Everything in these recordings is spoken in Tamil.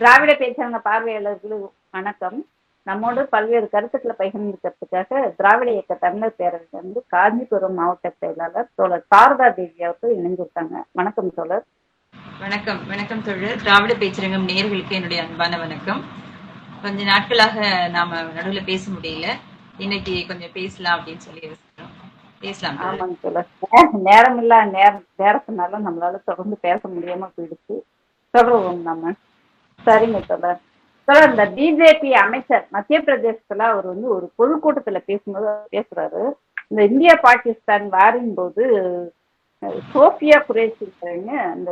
திராவிட பேச்சாங்க பார்வையாளர்களுக்கு வணக்கம். நம்மோடு பல்வேறு கருத்துக்களை பகிர்ந்துக்கிறதுக்காக திராவிட இயக்க தமிழர் பேரவையில் இருந்து காஞ்சிபுரம் மாவட்ட செயலாளர் தோழர் சாரதா தேவி அவர்கள் இணைஞ்சிருக்காங்க வணக்கம் தோழர். வணக்கம். வணக்கம் தோழர். திராவிட பேச்சரங்கம் நேயர்களுக்கு என்னுடைய அன்பான வணக்கம். கொஞ்ச நாட்களாக நாம நடுவுல பேச முடியல. இன்னைக்கு கொஞ்சம் பேசலாம் அப்படின்னு சொல்லி யோசிக்கிறோம். பேசலாம். ஆமாங்க தோழர். நே- நேரமில்லா நேரம் நேரத்தினால நம்மளால தொடர்ந்து பேச முடியாம போயிடுச்சு. தொடருவோம் நம்ம. சரிங்க தோழர். தோழர் இந்த பிஜேபி அமைச்சர் மத்திய பிரதேசத்துல அவர் வந்து ஒரு பொதுக்கூட்டத்துல பேசும்போது பேசுறாரு. இந்த இந்தியா பாகிஸ்தான் வாரின் போது சோஃபியா அந்த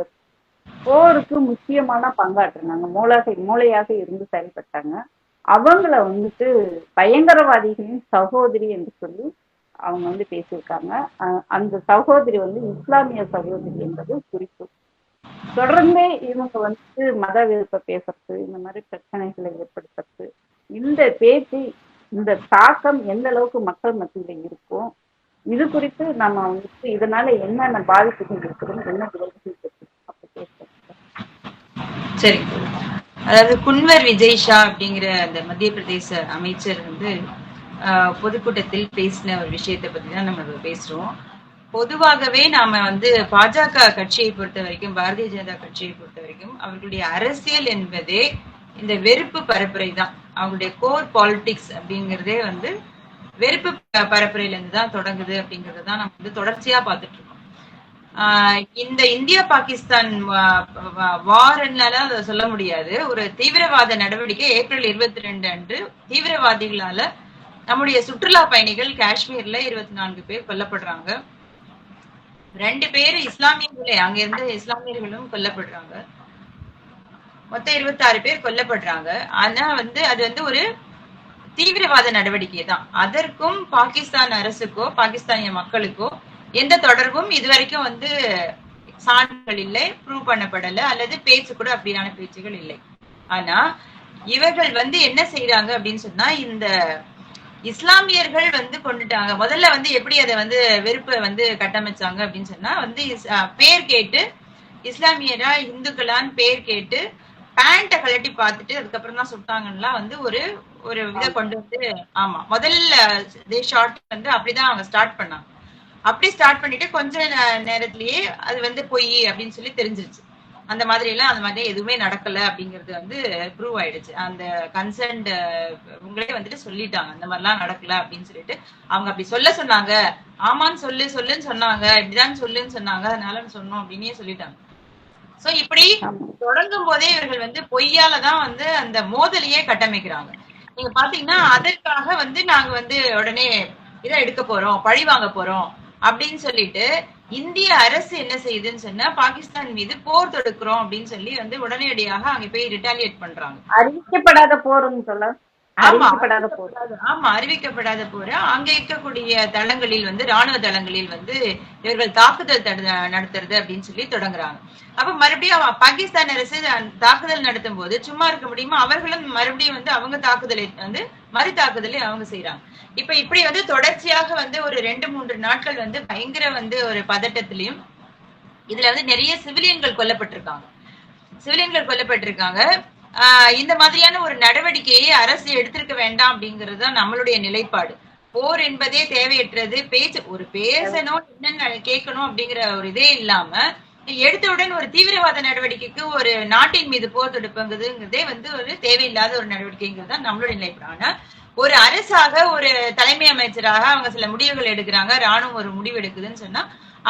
போருக்கு முக்கியமான பங்காற்றினாங்க மூலகை மூளையாக இருந்து செயல்பட்டாங்க. அவங்கள வந்துட்டு பயங்கரவாதிகளின் சகோதரி என்று சொல்லி அவங்க வந்து பேசியிருக்காங்க. அந்த சகோதரி வந்து இஸ்லாமிய சகோதரி என்பது குறிப்பு தொடர்ந்து இவங்க வந்து மத விருப்ப பேசுறது இந்த மாதிரி பிரச்சனைகளை ஏற்படுத்துறது இந்த பேச்சு இந்த தாக்கம் எந்த அளவுக்கு மக்கள் மத்தியில இருக்கும் இது குறித்து நம்ம வந்துட்டு இதனால என்னென்ன பாதிப்புகள் இருக்குதுன்னு என்ன விளைவுகள் இருக்கு அப்படி பேசுறோம் சரி. அதாவது குன்வர் விஜய் ஷா அப்படிங்கிற அந்த மத்திய பிரதேச அமைச்சர் வந்து ஆஹ், பொதுக்கூட்டத்தில் பேசின ஒரு விஷயத்தை பத்தி தான் நம்ம பேசுறோம். பொதுவாகவே நாம வந்து பாஜக கட்சியை பொறுத்த வரைக்கும் பாரதிய ஜனதா கட்சியை பொறுத்த வரைக்கும் அவர்களுடைய அரசியல் என்பதே இந்த வெறுப்பு பரப்புரை தான். அவங்களுடைய கோர் பாலிடிக்ஸ் அப்படிங்கிறதே வந்து வெறுப்பு பரப்புரையில இருந்து தான் தொடங்குது அப்படிங்கறத தான் நம்ம வந்து தொடர்ச்சியா பார்த்துட்டு இருக்கோம். ஆஹ் இந்த இந்தியா பாகிஸ்தான் வார்னால அதை சொல்ல முடியாது. ஒரு தீவிரவாத நடவடிக்கை ஏப்ரல் இருபத்தி ரெண்டு அன்று தீவிரவாதிகளால நம்முடைய சுற்றுலா பயணிகள் காஷ்மீர்ல இருபத்தி நான்கு பேர் கொல்லப்படுறாங்க. ரெண்டு பேர் இஸ்லாமியர்களே. அங்க இருந்து இஸ்லாமியர்களும் கொல்லப்படுறாங்க. மொத்தம் இருபத்தாறு பேர் கொல்லப்படுறாங்க. ஆனா வந்து அது வந்து ஒரு தீவிரவாத நடவடிக்கை தான். அதற்கும் பாகிஸ்தான் அரசுக்கோ பாகிஸ்தானிய மக்களுக்கோ எந்த தொடர்பும் இதுவரைக்கும் வந்து சான்றுகள் இல்லை ப்ரூவ் பண்ணப்படல அல்லது பேச்சு கூட அப்படியான பேச்சுகள் இல்லை. ஆனா இவர்கள் வந்து என்ன செய்யறாங்க அப்படின்னு சொன்னா இந்த இஸ்லாமியர்கள் வந்து கொண்டுட்டாங்க. முதல்ல வந்து எப்படி அதை வந்து வெறுப்பை வந்து கட்டமைச்சாங்க அப்படின்னு சொன்னா வந்து பேர் கேட்டு இஸ்லாமியரா இந்துக்களான்னு பேர் கேட்டு பேண்ட்டை கழட்டி பார்த்துட்டு அதுக்கப்புறம் தான் சுட்டாங்கன்னா வந்து ஒரு ஒரு இதை கொண்டு வந்து ஆமா. முதல்ல ஷார்ட் வந்து அப்படிதான் அவங்க ஸ்டார்ட் பண்ணாங்க. அப்படி ஸ்டார்ட் பண்ணிட்டு கொஞ்ச நேரத்திலேயே அது வந்து பொய் அப்படின்னு சொல்லி தெரிஞ்சிருச்சு. அந்த மாதிரி எல்லாம் அந்த மாதிரி எதுவுமே நடக்கல அப்படிங்கிறது வந்து ப்ரூவ் ஆயிடுச்சு. அந்த கன்சர்ன்ட் உங்களே வந்துட்டு சொல்லிட்டாங்க. அந்த மாதிரிலாம் நடக்கல அப்படின்னு சொல்லிட்டு அவங்க அப்படி சொல்ல சொன்னாங்க. ஆமான்னு சொல்லு சொல்லுன்னு சொன்னாங்க. இப்படிதான் சொல்லுன்னு சொன்னாங்க. அதனால சொன்னோம் அப்படின்னே சொல்லிட்டாங்க. சோ இப்படி தொடங்கும் போதே இவர்கள் வந்து பொய்யால தான் வந்து அந்த மோதலையே கட்டமைக்கிறாங்க. நீங்க பாத்தீங்கன்னா அதற்காக வந்து நாங்க வந்து உடனே இதை எடுக்க போறோம் பழி வாங்க போறோம் அப்படின்னு சொல்லிட்டு இந்திய அரசு என்ன செய்யுதுன்னு சொன்னா பாகிஸ்தான் மீது போர் தொடுக்கிறோம் அப்படின்னு சொல்லி வந்து உடனடியாக அங்க போய் ரிட்டாலியேட் பண்றாங்க. அறிவிக்கப்படாத போருன்னு சொல்ல அறிவிக்கப்படாத போர். ஆமா அறிவிக்கப்படாத போற அங்க இருக்கக்கூடிய தளங்களில் வந்து ராணுவ தளங்களில் வந்து இவர்கள் தாக்குதல் நடத்துறது அப்படின்னு சொல்லி தொடங்குறாங்க. அப்ப மறுபடியும் பாகிஸ்தான் அரசு தாக்குதல் நடத்தும் போது சும்மா இருக்க முடியுமா? அவர்களும் மறுபடியும் வந்து அவங்க தாக்குதலை வந்து மறு தாக்குதலை அவங்க செய்யறாங்க இப்ப இப்படி வந்து தொடர்ச்சியாக வந்து ஒரு ரெண்டு மூன்று நாட்கள் வந்து பயங்கர வந்து ஒரு பதட்டத்திலையும் இதுல வந்து நிறைய சிவிலியன்கள் கொல்லப்பட்டிருக்காங்க. சிவிலியன்கள் கொல்லப்பட்டிருக்காங்க. இந்த மாதிரியான ஒரு நடவடிக்கையை அரசு எடுத்திருக்க வேண்டாம் அப்படிங்கிறது தான் நம்மளுடைய நிலைப்பாடு. போர் என்பதே தேவையற்றது. பேச்சு ஒரு பேசணும் என்னென்ன கேட்கணும் அப்படிங்கிற ஒரு இதே இல்லாம எடுத்தவுடன் ஒரு தீவிரவாத நடவடிக்கைக்கு ஒரு நாட்டின் மீது போர் தொடுப்புங்கிறதுங்கிறதே வந்து ஒரு தேவையில்லாத ஒரு நடவடிக்கைங்கிறது தான் நம்மளுடைய நிலைப்பாடு. ஆனா ஒரு அரசாக ஒரு தலைமை அமைச்சராக அவங்க சில முடிவுகள் எடுக்கிறாங்க. ராணுவம் ஒரு முடிவு எடுக்குதுன்னு சொன்னா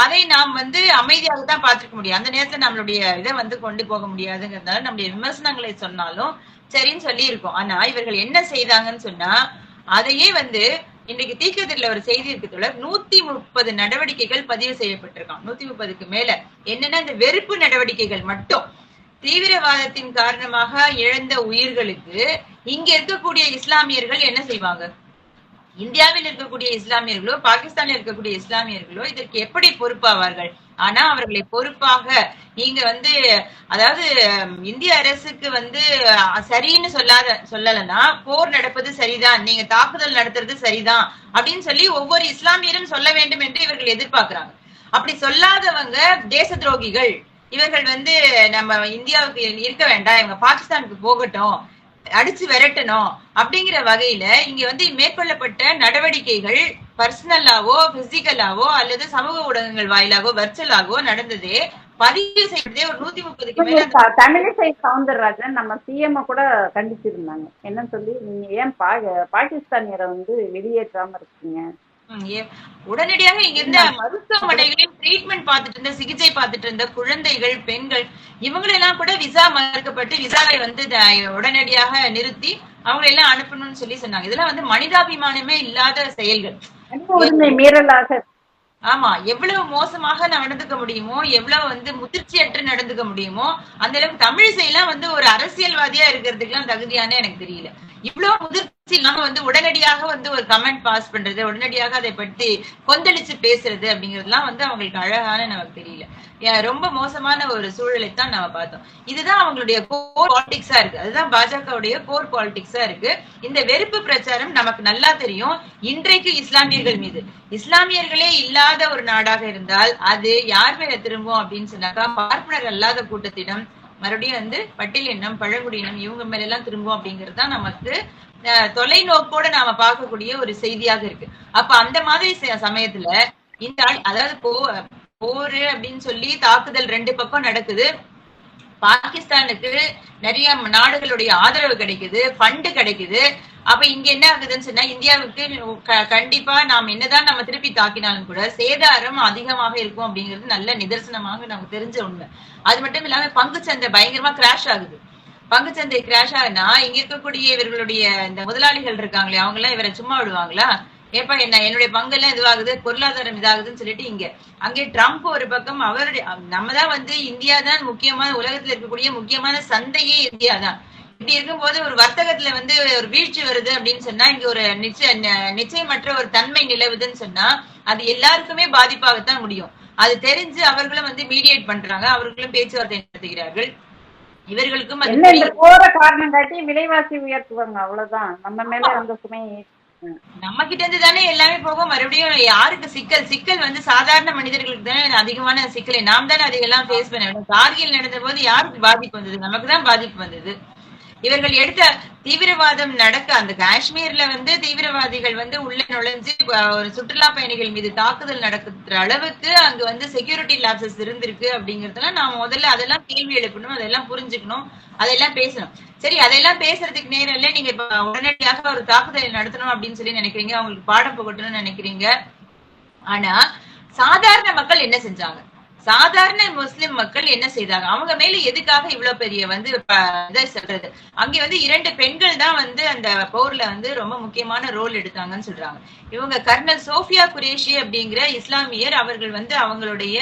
அதை நாம் வந்து அமைதியாக தான் பார்த்திருக்க முடியும். அந்த நேரத்துல நம்மளுடைய இதை வந்து கொண்டு போக முடியாதுங்கிறதுனால நம்முடைய விமர்சனங்களை சொன்னாலும் சரின்னு சொல்லி இருக்கோம் ஆனா இவர்கள் என்ன செய்தாங்கன்னு சொன்னா அதையே வந்து இன்னைக்கு தீக்கத்தில் ஒரு செய்தி இருக்கு தொடர். நூத்தி முப்பது நடவடிக்கைகள் பதிவு செய்யப்பட்டிருக்கான் நூத்தி முப்பதுக்கு மேல என்னன்னா இந்த வெறுப்பு நடவடிக்கைகள் மட்டும். தீவிரவாதத்தின் காரணமாக இழந்த உயிர்களுக்கு இங்க இருக்கக்கூடிய இஸ்லாமியர்கள் என்ன செய்வாங்க? இந்தியாவில் இருக்கக்கூடிய இஸ்லாமியர்களோ பாகிஸ்தானில் இருக்கக்கூடிய இஸ்லாமியர்களோ இதற்கு எப்படி பொறுப்பாவார்கள்? ஆனா அவர்களை பொறுப்பாக நீங்க வந்து அதாவது இந்திய அரசுக்கு வந்து சரின்னு சொல்லாத சொல்லலன்னா போர் நடப்பது சரிதான் நீங்க தாக்குதல் நடத்துறது சரிதான் அப்படின்னு சொல்லி ஒவ்வொரு இஸ்லாமியரும் சொல்ல வேண்டும் என்று இவர்கள் எதிர்பார்க்கிறாங்க. அப்படி சொல்லாதவங்க தேச துரோகிகள். இவர்கள் வந்து நம்ம இந்தியாவுக்கு இருக்க வேண்டாம் இவங்க பாகிஸ்தானுக்கு போகட்டும் அடிச்சு விரட்டணும் அப்படிங்கிற வகையில இங்க வந்து மேற்கொள்ளப்பட்ட நடவடிக்கைகள் பர்சனலாவோ பிசிக்கலாவோ அல்லது சமூக ஊடகங்கள் வாயிலாகவோ வர்ச்சுவலாகவோ நடந்ததே பதிவு செய்யறதே ஒரு நூத்தி முப்பதுக்கு மேல தமிழிசை சவுந்தரராஜன் நம்ம சிஎம் கூட கண்டிச்சிருந்தாங்க. என்னன்னு சொல்லி நீங்க ஏன் பா பாகிஸ்தானியரை வந்து வெளியேற்றாம இருக்கீங்க? உடனடியாக இங்க இருந்த மருத்துவமனைகளில் ட்ரீட்மெண்ட் பார்த்துட்டு இருந்த சிகிச்சை பார்த்துட்டு இருந்த குழந்தைகள் பெண்கள் இவங்களெல்லாம் கூட விசா மறுக்கப்பட்டு விசாவை வந்து உடனடியாக நிறுத்தி அவங்களை எல்லாம் அனுப்பணும்னு சொல்லி சொன்னாங்க. இதெல்லாம் வந்து மனிதாபிமானமே இல்லாத செயல்கள். மீறலாக. ஆமா எவ்வளவு மோசமாக நடந்துக்க முடியுமோ எவ்வளவு வந்து முதிர்ச்சியற்று நடந்துக்க முடியுமோ அந்த அளவுக்கு தமிழிசையெல்லாம் வந்து ஒரு அரசியல்வாதியா இருக்கிறதுக்கெல்லாம் தகுதியான எனக்கு தெரியல. இவ்வளவு முதிர்ச்சி இல்லாம வந்து உடனடியாக வந்து ஒரு கமெண்ட் பாஸ் பண்றது உடனடியாக அதை பற்றி கொந்தளிச்சு பேசுறது அப்படிங்கறதுலாம் வந்து அவங்களுக்கு அழகான நமக்கு தெரியல. ரொம்ப மோசமான ஒரு சூழலை தான் நம்ம பார்த்தோம். இதுதான் அவங்களுடைய கோர் பாலிடிக்ஸா இருக்கு. அதுதான் பாஜகவுடைய கோர் பாலிடிக்ஸா இருக்கு. இந்த வெறுப்பு பிரச்சாரம் நமக்கு நல்லா தெரியும். இன்றைக்கு இஸ்லாமியர்கள் மீது. இஸ்லாமியர்களே இல்லாத ஒரு நாடாக இருந்தால் அது யார் மேல திரும்பும் அப்படின்னு சொன்னாக்கா பார்ப்பனர் அல்லாத கூட்டத்திடம் மறுபடியும் வந்து பட்டியலினம் பழங்குடியினம் இவங்க மேல எல்லாம் திரும்பும் அப்படிங்கிறது தான் நமக்கு அஹ், தொலைநோக்கோட நாம பார்க்கக்கூடிய ஒரு செய்தியாக இருக்கு. அப்ப அந்த மாதிரி ச- சமயத்துல இந்த ஆள் அதாவது போ போரு அப்படின்னு சொல்லி தாக்குதல் ரெண்டு பக்கம் நடக்குது. பாகிஸ்தானுக்கு நிறைய நாடுகளுடைய ஆதரவு கிடைக்குது ஃபண்டு கிடைக்குது. அப்ப இங்க என்ன ஆகுதுன்னு சொன்னா இந்தியாவுக்கு கண்டிப்பா நாம் என்னதான் நம்ம திருப்பி தாக்கினாலும் கூட சேதாரம் அதிகமாக இருக்கும் அப்படிங்கிறது நல்ல நிதர்சனமாக நமக்கு தெரிஞ்ச உண்மை. அது மட்டும் இல்லாம பங்குச்சந்தை பயங்கரமா கிராஷ் ஆகுது. பங்குச்சந்தை கிராஷ் ஆகுனா இங்க இருக்கக்கூடிய இவர்களுடைய இந்த முதலாளிகள் இருக்காங்களே அவங்க எல்லாம் இவரை சும்மா விடுவாங்களா? ஏப்பா என்ன என்னுடைய பங்கு எல்லாம் இதுவாகுது பொருளாதாரம் இதாகுதுன்னு சொல்லிட்டு இங்க அங்கே ட்ரம்ப் ஒரு பக்கம் அவருடைய நம்ம தான் வந்து இந்தியா தான் முக்கியமான உலகத்துல இருக்கக்கூடிய முக்கியமான சந்தையே இந்தியா தான். இப்படி இருக்கும்போது ஒரு வர்த்தகத்துல வந்து ஒரு வீழ்ச்சி வருது அப்படின்னு சொன்னா இங்க ஒரு நிச்சய நிச்சயமற்ற ஒரு தன்மை நிலவுதுன்னு சொன்னா அது எல்லாருக்குமே பாதிப்பாகத்தான் முடியும். அது தெரிஞ்சு அவர்களும் வந்து மீடியேட் பண்றாங்க அவர்களும் பேச்சுவார்த்தை நடத்துகிறார்கள். இவர்களுக்கும் அது. போற காரணம் காட்டி விலைவாசி உயர்த்துவாங்க அவ்வளவுதான். நம்ம மேல அந்த ஏத்துவாங்க. நம்ம கிட்ட இருந்து தானே எல்லாமே போகும். மறுபடியும் யாருக்கு சிக்கல்? சிக்கல் வந்து சாதாரண மனிதர்களுக்கு தானே அதிகமான சிக்கலை. நாம் தானே அதையெல்லாம் ஃபேஸ் பண்ண வேண்டும். கார்கில் நடந்த போது யாருக்கு பாதிப்பு வந்தது? நமக்கு தான் பாதிப்பு வந்தது. இவர்கள் எடுத்த தீவிரவாதம் நடக்க அந்த காஷ்மீர்ல வந்து தீவிரவாதிகள் வந்து உள்ளே நுழைஞ்சு ஒரு சுற்றுலா பயணிகள் மீது தாக்குதல் நடக்கிற அளவுக்கு அங்க வந்து செக்யூரிட்டி லாப்சஸ் இருந்திருக்கு அப்படிங்கறதெல்லாம் நான் முதல்ல அதெல்லாம் கேள்வி எழுப்பணும் அதெல்லாம் புரிஞ்சுக்கணும் அதெல்லாம் பேசணும். சரி அதெல்லாம் பேசுறதுக்கு நேரம் இல்ல. நீங்க இப்ப உடனடியாக ஒரு தாக்குதல் நடத்தணும் அப்படின்னு சொல்லி நினைக்கிறீங்க அவங்களுக்கு பாடம் புகட்டணும்னு நினைக்கிறீங்க. ஆனா சாதாரண மக்கள் என்ன செஞ்சாங்க? சாதாரண முஸ்லிம் மக்கள் என்ன செய்தாங்க? அவங்க மேல எதுக்காக இவ்வளவு பெரிய வந்து இதை சொல்றது? அங்க வந்து இரண்டு பெண்கள் தான் வந்து அந்த போர்ல வந்து ரொம்ப முக்கியமான ரோல் எடுத்தாங்கன்னு சொல்றாங்க. இவங்க கர்னல் சோஃபியா குரேஷி அப்படிங்கிற இஸ்லாமியர் அவர்கள் வந்து அவங்களுடைய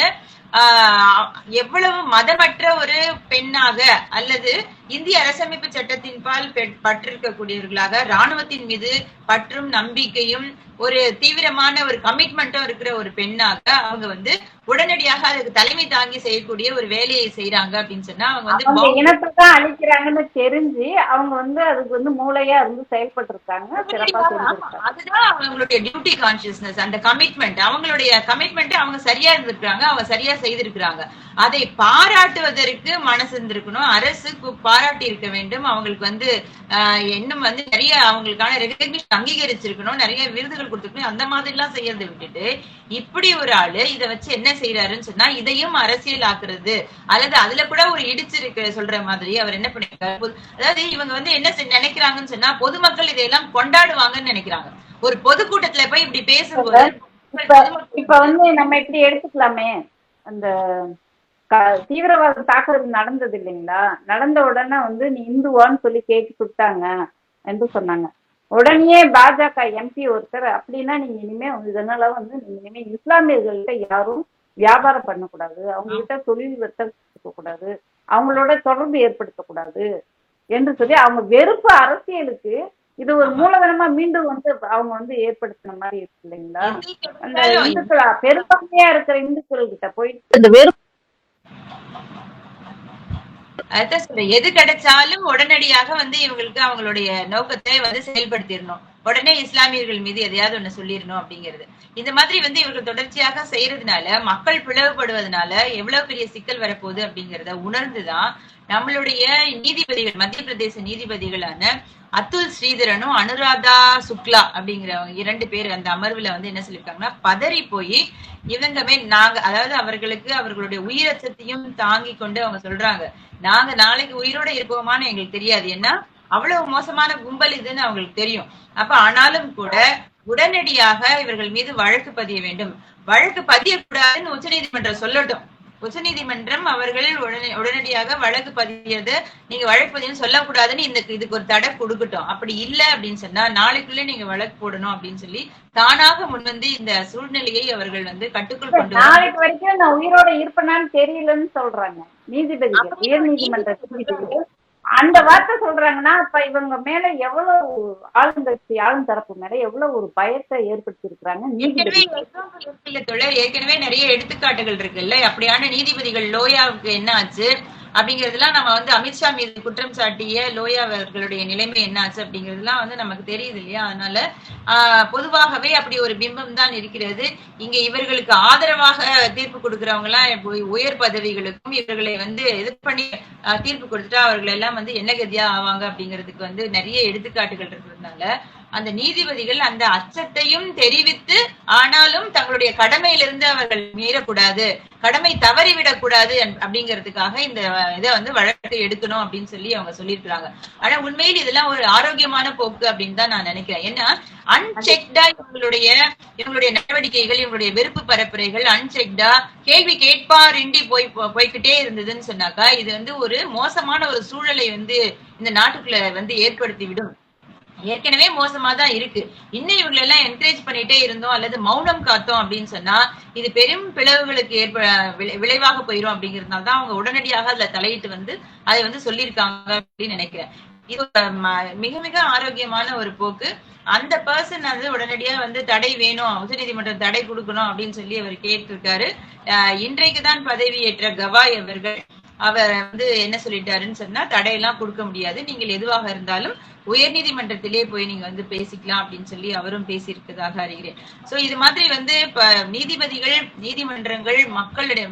ஆஹ், எவ்வளவு மதமற்ற ஒரு பெண்ணாக அல்லது இந்திய அரசமைப்பு சட்டத்தின் பால் பெ- பற்றிருக்கக்கூடியவர்களாக ராணுவத்தின் மீது பற்றும் நம்பிக்கையும் ஒரு தீவிரமான ஒரு கமிட்மெண்ட்டும் இருக்கிற ஒரு பெண்ணாக அவங்க வந்து உடனடியாக அதுக்கு தலைமை தாங்கி செய்யக்கூடிய ஒரு வேலையை செய்யறாங்க அப்படின்னு சொன்னா அவங்க வந்து இனத்தை அழிக்கிறாங்கன்னு தெரிஞ்சு அவங்க வந்து அதுக்கு வந்து மூளையா இருந்து செயல்பட்டு இருக்காங்க அதுதான் அவங்களுடைய டியூட்டி கான்சியஸ்னஸ் அந்த கமிட்மெண்ட் அவங்களுடைய கமிட்மெண்ட் அவங்க சரியா இருந்திருக்காங்க அவங்க சரியா செய்திருக்கிறாங்க. அதை பாராட்டுவதற்கு மனசு இருந்திருக்கணும். அரசு பாராட்டி இருக்க வேண்டும். அவங்களுக்கு வந்து ஆஹ், இன்னும் வந்து நிறைய அவங்களுக்கான ரெகக்னிஷன் அங்கீகரிச்சிருக்கணும். நிறைய விருதுகள் கொடுத்துருக்கணும். அந்த மாதிரி எல்லாம் செய்யறதை விட்டுட்டு இப்படி ஒரு ஆளு இத வச்சு என்ன செய்யறாருன்னு சொன்னா இதையும் அரசியல் ஆக்குறது. அல்லது அதுல கூட ஒரு இடிச்சிருக்க சொல்ற மாதிரி அவர் என்ன பண்ணிருக்காரு? அதாவது இவங்க வந்து என்ன செய்- நினைக்கிறாங்கன்னு சொன்னா பொதுமக்கள் இதையெல்லாம் கொண்டாடுவாங்கன்னு நினைக்கிறாங்க. ஒரு பொதுக்கூட்டத்துல போய் இப்படி பேசும்போது இப்ப வந்து நம்ம இப்படி எடுத்துக்கலாமே? அந்த தீவிரவாத தாக்குதல் நடந்தது இல்லைங்களா? நடந்த உடனே வந்து நீ இந்துவான்னு சொல்லி கேட்டு சுட்டாங்க என்று சொன்னாங்க. உடனே பாஜக எம்பி ஒருத்தர் அப்படின்னா நீங்க இனிமே வந்து இதனால வந்து நீங்க இனிமே இஸ்லாமியர்கள்ட்ட யாரும் வியாபாரம் பண்ணக்கூடாது. அவங்க கிட்ட தொழில் வர்த்தக கூடாது அவங்களோட தொடர்பு ஏற்படுத்தக்கூடாது என்று சொல்லி அவங்க வெறுப்பு அரசியலுக்கு இது ஒரு மூலதனமா மீண்டும் வந்து அவங்க வந்து ஏற்படுத்தின மாதிரி இருக்கு இல்லைங்களா? அந்த இந்துக்களா பெரும்பான்மையா இருக்கிற இந்துக்கள் கிட்ட போயிட்டு இந்த வெறுப்பு அதான் சொல்றேன். எது கிடைச்சாலும் உடனடியாக வந்து இவங்களுக்கு அவங்களுடைய நோக்கத்தை வந்து செயல்படுத்திடணும். உடனே இஸ்லாமியர்கள் மீது எதையாவது ஒண்ணு சொல்லிடணும் அப்படிங்கிறது. இந்த மாதிரி வந்து இவர்கள் தொடர்ச்சியாக செய்யறதுனால மக்கள் பிளவுபடுவதனால எவ்வளவு பெரிய சிக்கல் வரப்போகுது அப்படிங்கிறத உணர்ந்துதான் நம்மளுடைய நீதிபதிகள் மத்திய பிரதேச நீதிபதிகளான அத்துல் ஸ்ரீதரனும் அனுராதா சுக்லா அப்படிங்கிறவங்க இரண்டு பேர் அந்த அமர்வுல வந்து என்ன சொல்லியிருக்காங்கன்னா பதறி போய் இவங்கமே நாங்க அதாவது அவர்களுக்கு அவர்களுடைய உயிரச்சத்தையும் தாங்கி கொண்டு அவங்க சொல்றாங்க. நாங்க நாளைக்கு உயிரோட இருப்போமான்னு எங்களுக்கு தெரியாது. ஏன்னா அவ்வளவு மோசமான கும்பல் இதுன்னு அவங்களுக்கு தெரியும். அப்ப ஆனாலும் கூட உடனடியாக இவர்கள் மீது வழக்கு பதிய வேண்டும். வழக்கு பதியக்கூடாதுன்னு உச்சநீதிமன்றம் சொல்லட்டும். உச்சநீதிமன்றம் அவர்கள் உடனே உடனடியாக வழக்கு பதியது. நீங்க வழக்கு பதிவுன்னு சொல்லக்கூடாதுன்னு இந்த இதுக்கு ஒரு தடை கொடுக்கட்டும். அப்படி இல்ல அப்படின்னு சொன்னா நாளைக்குள்ள நீங்க வழக்கு போடணும் அப்படின்னு சொல்லி தானாக முன்வந்து இந்த சூழ்நிலையை அவர்கள் வந்து கட்டுக்குள் கொண்டு நாளைக்கு வரைக்கும் நான் உயிரோட இருப்பேனான்னு தெரியலன்னு சொல்றாங்க. நீதிபதிகள் உயர் நீதிமன்ற அந்த வார்த்தை சொல்றாங்கன்னா அப்ப இவங்க மேல எவ்வளவு ஆளுங்கட்சி ஆளும் தரப்பு மேல எவ்வளவு ஒரு பயத்தை ஏற்படுத்தி இருக்கிறாங்க ஏற்கனவே நிறைய எடுத்துக்காட்டுகள் இருக்குல்ல? அப்படியான நீதிபதிகள் லோயாவுக்கு என்ன ஆச்சு? அப்படிங்கறதெல்லாம் நம்ம வந்து அமித்ஷா மீது குற்றம் சாட்டிய லோயா அவர்களுடைய நிலைமை என்ன ஆச்சு அப்படிங்கறதெல்லாம் வந்து நமக்கு தெரியுது இல்லையா? அதனால ஆஹ் பொதுவாகவே அப்படி ஒரு பிம்பம் தான் இருக்கிறது. இங்க இவர்களுக்கு ஆதரவாக தீர்ப்பு கொடுக்கறவங்க எல்லாம் உயர் பதவிகளுக்கும் இவர்களை வந்து இது பண்ணி ஆஹ் தீர்ப்பு கொடுத்துட்டா அவர்கள் எல்லாம் வந்து என்ன கதியா ஆவாங்க அப்படிங்கிறதுக்கு வந்து நிறைய எடுத்துக்காட்டுகள் இருக்கிறதுனால அந்த நீதிபதிகள் அந்த அச்சத்தையும் தெரிவித்து ஆனாலும் தங்களுடைய கடமையிலிருந்து அவர்கள் மீறக்கூடாது கடமை தவறிவிடக் கூடாது அப்படிங்கிறதுக்காக இந்த இதை வந்து வழக்கு எடுக்கணும் அப்படின்னு சொல்லி அவங்க சொல்லியிருக்கிறாங்க. ஆனா உண்மையில் இதெல்லாம் ஒரு ஆரோக்கியமான போக்கு அப்படின்னு தான் நான் நினைக்கிறேன். ஏன்னா அன்செக்டா இவங்களுடைய இவங்களுடைய நடவடிக்கைகள் இவங்களுடைய வெறுப்பு பரப்புரைகள் அன்செக்டா கேள்வி கேட்பாரின்றி போய் போய்கிட்டே போய்க்கிட்டே இருந்ததுன்னு சொன்னாக்கா இது வந்து ஒரு மோசமான ஒரு சூழலை வந்து இந்த நாட்டுக்குள்ள வந்து ஏற்படுத்தி விடும் ஏற்கனவே மோசமா தான் இருக்கு. இன்னும் இவங்களை எல்லாம் என்கரேஜ் பண்ணிட்டே இருந்தோம் அல்லது மௌனம் காத்தோம் அப்படின்னு சொன்னா இது பெரும் பிளவுகளுக்கு ஏற்ப விளைவாக போயிரும் அப்படிங்கிறதுனால தான் அவங்க உடனடியாக அதுல தலையிட்டு வந்து அதை வந்து சொல்லியிருக்காங்க அப்படின்னு நினைக்கிறேன். இது ம- மிக மிக ஆரோக்கியமான ஒரு போக்கு. அந்த பர்சன் வந்து உடனடியா வந்து தடை வேணும் உச்சநீதிமன்றம் தடை கொடுக்கணும் அப்படின்னு சொல்லி அவர் கேட்டிருக்காரு. இன்றைக்கு தான் பதவியேற்ற கவாய் அவர்கள் அவர் வந்து என்ன சொல்லிட்டாருன்னு சொன்னா தடையெல்லாம் கொடுக்க முடியாது. நீங்கள் எதுவாக இருந்தாலும் உயர் நீதிமன்றத்திலே போய் நீங்க வந்து பேசிக்கலாம் அப்படின்னு சொல்லி அவரும் பேசியிருப்பதாக அறிகிறேன். சோ இது மாதிரி வந்து இப்ப நீதிபதிகள் நீதிமன்றங்கள் மக்களுடைய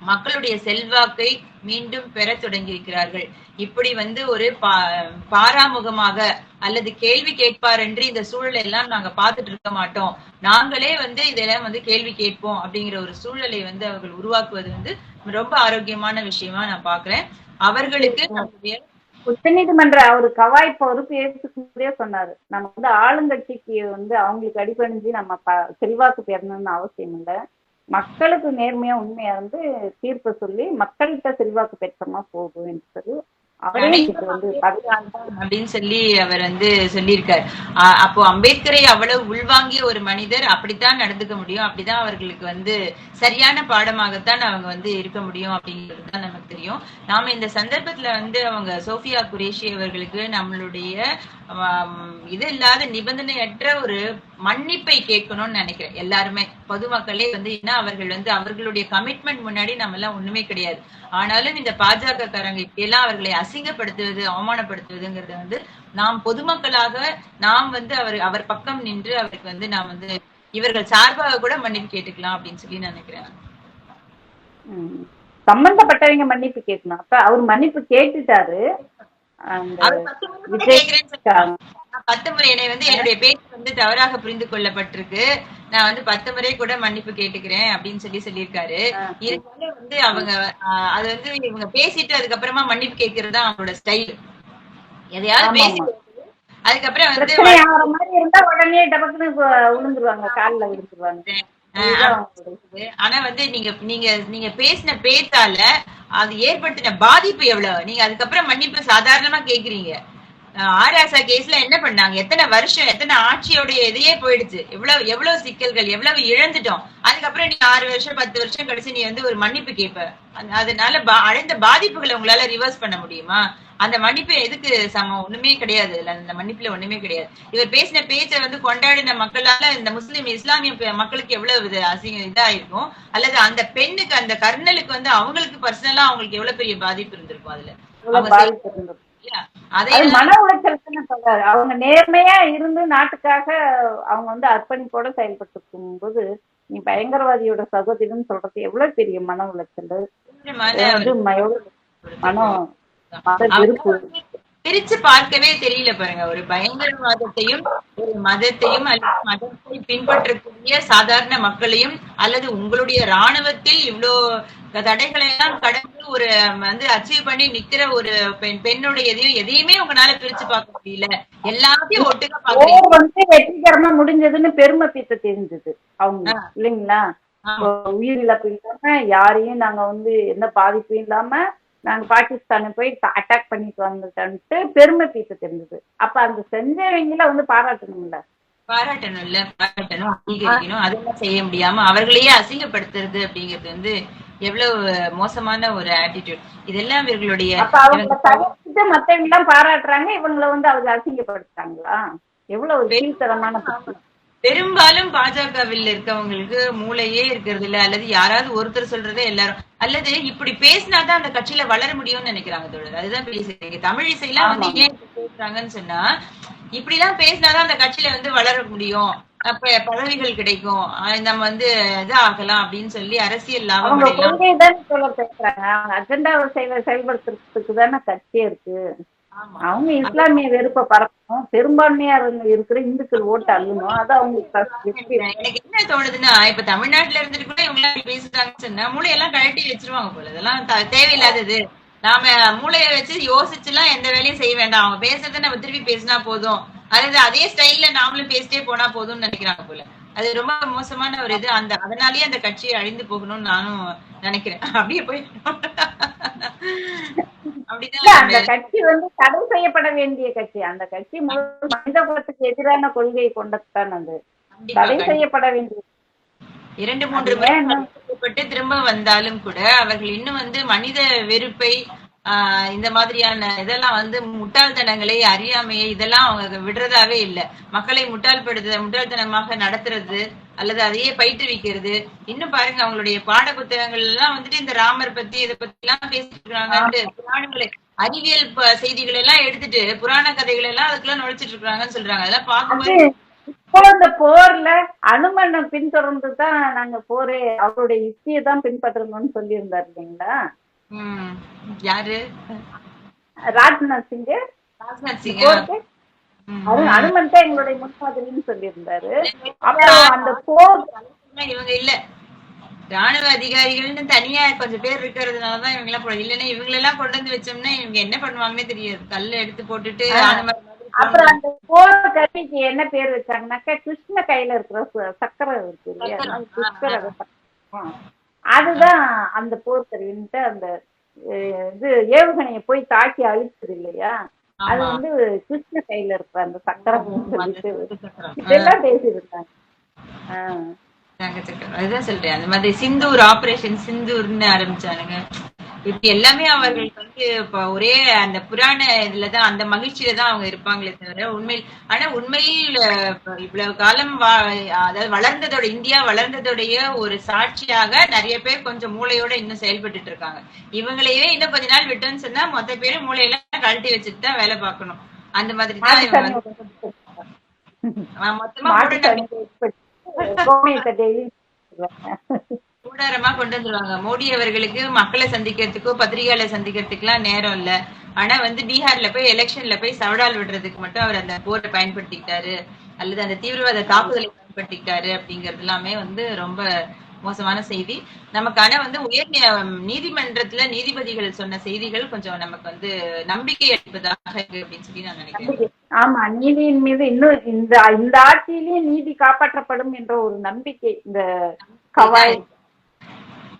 மக்களுடைய செல்வாக்கை மீண்டும் பெற தொடங்கியிருக்கிறார்கள். இப்படி வந்து ஒரு பா- பாராமுகமாக அல்லது கேள்வி கேட்பார் என்று இந்த சூழலை எல்லாம் நாங்க பார்த்துட்டு இருக்க மாட்டோம். நாங்களே வந்து இதெல்லாம் வந்து கேள்வி கேட்போம் அப்படிங்கிற ஒரு சூழலை வந்து அவர்கள் உருவாக்குவது வந்து ரொம்ப ஆரோக்கியமான விஷயமா நான் பாக்குறேன் அவர்களுக்கு உச்ச உச்சநீதிமன்ற அவரு கவாய் பொறுப்பு ஏற்றுக்கும்போதே சொன்னாரு. நம்ம வந்து ஆளுங்கட்சிக்கு வந்து அவங்களுக்கு அடிபணிஞ்சு நம்ம ப- செல்வாக்கு பெறணும்னு அவசியம் இல்லை. மக்களுக்கு நேர்மையா உண்மையா வந்து தீர்ப்பு சொல்லி மக்கள்கிட்ட செல்வாக்கு பெற்றமா போகும் வந்து பதவி அப்படின்னு சொல்லி அவர் வந்து சொல்லியிருக்காரு. அப்போ அம்பேத்கரை அவ்வளவு உள்வாங்கிய ஒரு மனிதர் அப்படித்தான் நடந்துக்க முடியும். அப்படிதான் அவர்களுக்கு வந்து சரியான பாடமாகத்தான் அவங்க வந்து இருக்க முடியும் அப்படிங்கிறது தான் நமக்கு தெரியும். நாம இந்த சந்தர்ப்பத்துல வந்து அவங்க சோஃபியா குரேஷி அவர்களுக்கு நம்மளுடைய இது இல்லாத நிபந்தனையற்ற ஒரு மன்னிப்பை கேட்கணும்னு நினைக்கிறேன் எல்லாருமே. பொதுமக்களே வந்து ஏன்னா அவர்கள் வந்து அவர்களுடைய கமிட்மெண்ட் முன்னாடி நம்ம எல்லாம் ஒண்ணுமே கிடையாது. ஆனாலும் இந்த பாஜக காரங்க இப்படியெல்லாம் அவர்களை அசிங்கப்படுத்துவது அவமானப்படுத்துவதுங்கிறது வந்து நாம் பொதுமக்களாக நாம் வந்து அவர் அவர் பக்கம் நின்று அவருக்கு வந்து நாம் வந்து இவர்கள் சார்பாக கூட மன்னிப்பு கேட்டுக்கலாம் அப்படின்னு சொல்லி நினைக்கிறேன். சம்பந்தப்பட்டவங்க மன்னிப்பு கேட்கணும் அப்ப அவர் மன்னிப்பு கேட்டுட்டாரு. பத்து முறை என்னை வந்து என்னுடைய பேச்சு வந்து தவறாக புரிந்து கொள்ளப்பட்டிருக்கு. நான் வந்து பத்து முறை கூட மன்னிப்பு கேட்டுக்கிறேன் அப்படின்னு சொல்லி சொல்லியிருக்காரு. இருந்தாலும் வந்து அவங்க அது வந்து இவங்க பேசிட்டு அதுக்கப்புறமா மன்னிப்பு கேட்கறது தான் அவங்களோட ஸ்டைல் எதையாவது பேசி அதுக்கப்புறம் வந்து இருந்தா உடனே டபக்குன்னு விழுந்துருவாங்க கால்ல விழுந்துருவாங்க. ஆனா வந்து நீங்க நீங்க நீங்க பேசின பேச்சால அது ஏற்படுத்தின பாதிப்பு எவ்வளவு? நீங்க அதுக்கப்புறம் மன்னிப்பு சாதாரணமா கேக்குறீங்க. ஆராசா கேஸ்ல என்ன பண்ணாங்க? எத்தனை வருஷம் எத்தனை ஆட்சியோடைய இதையே போயிடுச்சு. எவ்வளவு எவ்வளவு சிக்கல்கள் எவ்வளவு இழந்துட்டோம். அதுக்கப்புறம் நீ ஆறு வருஷம் பத்து வருஷம் கழிச்சு நீ வந்து ஒரு மன்னிப்பு கேட்ப. அதனால அடைந்த பாதிப்புகளை உங்களால ரிவர்ஸ் பண்ண முடியுமா? அந்த மன்னிப்பு எதுக்கு சமம்? ஒண்ணுமே கிடையாது அந்த மன்னிப்புல ஒண்ணுமே கிடையாது. இவர் பேசின பேச்சை வந்து கொண்டாடின மக்களால இந்த முஸ்லிம் இஸ்லாமிய மக்களுக்கு எவ்வளவு இது அசிங்க இதா இருக்கும் அல்லது அந்த பெண்ணுக்கு அந்த கர்னலுக்கு வந்து அவங்களுக்கு பர்சனலா அவங்களுக்கு எவ்வளவு பெரிய பாதிப்பு இருந்திருக்கும் அதுல? மன உளைச்சல் சொல்றாரு. அவங்க நேர்மையா இருந்து நாட்டுக்காக அவங்க வந்து அர்ப்பணிப்போட செயல்பட்டு போது நீ பயங்கரவாதியோட சகோதரின்னு சொல்றது எவ்வளவு பெரிய மன உளைச்சல்? மனம் பிரிச்சு பார்க்கவே தெரியல பாருங்க. ஒரு பயங்கரவாதத்தையும் ஒரு மதத்தையும் அல்லது மதத்தை பின்பற்றக்கூடிய சாதாரண மக்களையும் அல்லது உங்களுடைய ராணுவத்தில் இவ்வளோ தடைகளை எல்லாம் கடந்து ஒரு வந்து அச்சீவ் பண்ணி நிக்கிற ஒரு பெண் பெண்ணுடைய எதையும் எதையுமே உங்களால பிரிச்சு பார்க்க முடியல. எல்லாத்தையும் ஒட்டுக்க வந்து வெற்றிகரமா முடிஞ்சதுன்னு பெருமை பீத்த தெரிஞ்சது. அவங்க இல்லைங்களா. உயிர் இழப்பு இல்லாம யாரையும் நாங்க வந்து எந்த பாதிப்பும் இல்லாம நாங்க பாகிஸ்தானை போய் அட்டாக் பண்ணிட்டு வந்துட்டோன்ட்டு பெருமை பீத்த தெரிஞ்சது. அப்ப அந்த செஞ்சவங்கள வந்து பாராட்டணும்ல? பாராட்டணும்ல பாராட்டணும் அங்கீகரிக்கணும். அதெல்லாம் செய்ய முடியாம அவர்களையே அசிங்கப்படுத்துறது அப்படிங்கிறது வந்து எவ்வளவு மோசமான ஒரு ஆட்டிடியூட் இதெல்லாம் இவர்களுடைய மத்தவங்க எல்லாம் பாராட்டுறாங்க இவங்களை வந்து அவங்க அசிங்கப்படுத்துறாங்களா? எவ்வளவு கீழ்த்தரமான. பெரும்பாலும் பாஜகவில் இருக்கவங்களுக்கு மூளையே இருக்கிறது இல்ல அல்லது யாராவது ஒருத்தர் சொல்றதே எல்லாரும் அல்லது இப்படி பேசினாதான் அந்த கட்சியில வளர முடியும்னு நினைக்கிறாங்க தோழர். அதுதான் பேசுறீங்க தமிழ் இசையெல்லாம் வந்து ஏன் பேசுறாங்கன்னு சொன்னா இப்படி எல்லாம் பேசினாதான் அந்த கட்சியில வந்து வளர முடியும். அப்ப பதவிகள் கிடைக்கும். நம்ம வந்து இது ஆகலாம் அப்படின்னு சொல்லி அரசியல் லாபம் சொல்ல பேசுறாங்க அவங்க அஜெண்டாவை செயல செயல்படுத்துறதுக்கு தானே கட்சியே இருக்கு. அவங்க இஸ்லாமிய வெறுப்பை பரப்பணும். பெரும்பான்மையா இருக்கிற இந்துக்கள் ஓட்டு அள்ளணும். அது அவங்களுக்கு. எனக்கு என்ன தோணுதுன்னா இப்ப தமிழ்நாட்டுல இருந்துட்டு கூட இவங்க எல்லாம் பேசுறாங்கன்னு சொன்னா மூளையெல்லாம் கழட்டி வச்சிருவாங்க போல. இதெல்லாம் தேவையில்லாதது. நாம மூளைய வச்சு யோசிச்சுலாம் எந்த வேலையும் செய்ய வேண்டாம். அவங்க பேசுறதை நம்ம திருப்பி பேசினா போதும். அதாவது அதே ஸ்டைல்ல நாமளும் பேசிட்டே போனா போதும்னு நினைக்கிறாங்க போல. அது ரொம்ப மோசமான ஒரு இது. அந்த அதனாலயே அந்த கட்சி அழிந்து போகணும்னு நானும் நினைக்கிறேன். அப்படியே போய் அந்த கட்சி வந்து தடை செய்யப்பட வேண்டிய கட்சி. அந்த கட்சி மனித குலத்துக்கு எதிரான கொள்கையை கொண்டதுதான் அது. தடை. செய்யப்பட வேண்டிய இரண்டு மூன்று அது முறை திரும்ப வந்தாலும் கூட அவர்கள் இன்னும் வந்து மனித வெறுப்பை ஆஹ் இந்த மாதிரியான இதெல்லாம் வந்து முட்டாள்தனங்களை அறியாமையை இதெல்லாம் அவங்க விடுறதாவே இல்ல. மக்களை முட்டாள்படுத்த முட்டாள்தனமாக நடத்துறது அல்லது அதையே பயிற்றுவிக்கிறது. இன்னும் பாருங்க அவங்களுடைய பாட புத்தகங்கள் எல்லாம் வந்துட்டு இந்த ராமர் பத்தி இதை பத்தி எல்லாம் பேசிட்டு புராணங்களை அறிவியல் செய்திகள் எல்லாம் எடுத்துட்டு புராண கதைகள் எல்லாம் அதுக்குள்ள நுழைச்சிட்டு இருக்காங்கன்னு சொல்றாங்க. அதெல்லாம் பார்க்கும்போது இப்போ இந்த போர்ல அனுமனை பின்தொடர்ந்து தான் நாங்க போரே அவருடைய யுக்தியை தான் பின்பற்றணும்னு சொல்லியிருந்தாரு இல்லைங்களா? யாரு? ராஜ்நாத் சிங் ராஜ்நாத் சிங் அனுமன் தான் எங்களுடைய முன்மாதிரின்னு சொல்லியிருந்தாரு. அப்புறம் அந்த போர் இவங்க இல்ல. ராணுவ அதிகாரிகள்னு தனியா கொஞ்சம் பேர் இருக்கிறதுனாலதான் இவங்க எல்லாம் போட இல்லன்னா இவங்க எல்லாம் கொண்டு வந்து வச்சோம்னா இவங்க என்ன பண்ணுவாங்கன்னே தெரியாது. கல்ல எடுத்து போட்டுட்டு அப்புறம் அந்த போர் கருவிக்கு என்ன பேர் வச்சாங்கன்னாக்கா கிருஷ்ண கையில இருக்கிற ச- சக்கரம் இருக்கு இல்லையா? சக்கரம். அதுதான் அந்த போர் கருவின்ட்டு அந்த இது ஏவுகணையை போய் தாக்கி அழிச்சது இல்லையா அது. வந்து கிருஷ்ண கையில இருக்கிற அந்த சக்கரம். இதெல்லாம் சக்கரம். அதுதான் சொல்றேன் அந்த மாதிரி சிந்தூர் ஆபரேஷன் சிந்தூர்னு ஆரம்பிச்சானுங்க இப்படி எல்லாமே அவர்களுக்கு வந்து ஒரே அந்த புராண இதுலதான் அந்த மகிழ்ச்சியில தான் அவங்க இருப்பாங்களே தவிர உண்மையில் ஆனா உண்மையில் இவ்வளவு காலம் அதாவது வளர்ந்ததோட இந்தியா வளர்ந்ததோடைய ஒரு சாட்சியாக நிறைய பேர் கொஞ்சம் மூளையோட இன்னும் செயல்பட்டுட்டு இருக்காங்க. இவங்களையே இன்னும் கொஞ்ச நாள் விட்டோம்னு சொன்னா மொத்த பேரும் மூளையெல்லாம் கழட்டி வச்சுட்டு தான் வேலை பார்க்கணும். அந்த மாதிரி தான் மொத்தமா கூடாரமா கொண்டு வந்துருவாங்க. மோடி அவர்களுக்கு மக்களை சந்திக்கிறதுக்கோ பத்திரிகையாளர் சந்திக்கிறதுக்குலாம் நேரம் இல்ல. ஆனா வந்து பீகார்ல போய் எலெக்ஷன்ல போய் சவடால் விடுறதுக்கு மட்டும் அவர் அந்த போரை பயன்படுத்திக்கிட்டாரு. அல்லது அந்த தீவிரவாத தாக்குதலை பயன்படுத்திக்கிட்டாரு அப்படிங்கறது எல்லாமே வந்து ரொம்ப மோசமான செய்தி. நமக்கான வந்து உயர் நீதிமன்றத்துல நீதிபதிகள் சொன்ன செய்திகள் கொஞ்சம் நமக்கு வந்து நம்பிக்கை அளிப்பதாக இருக்கு அப்படின்னு சொல்லி நான் நினைக்கிறேன். ஆமா நீதியின் மீது இன்னும் இந்த இந்த ஆட்சியிலேயே நீதி காப்பாற்றப்படும் என்ற ஒரு நம்பிக்கை இந்த கவாய் ஆமா பேசினதும் இந்த அரசர்கள் எல்லாம் வந்ததுனால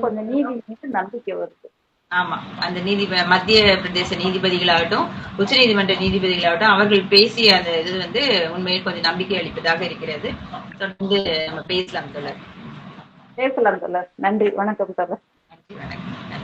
கொஞ்சம் நீதி மீது நம்பிக்கை வருது. ஆமா. அந்த நீதி மத்திய பிரதேச நீதிபதிகளாகட்டும் உச்ச நீதிமன்ற நீதிபதிகளாகட்டும் அவர்கள் பேசிய அந்த இது வந்து உண்மையில் கொஞ்சம் நம்பிக்கை அளிப்பதாக இருக்கிறது. தொடர்ந்து நம்ம பேசலாம் தொடர் பேசலாம் தோழர். நன்றி. வணக்கம் தோழர். நன்றி வணக்கம்.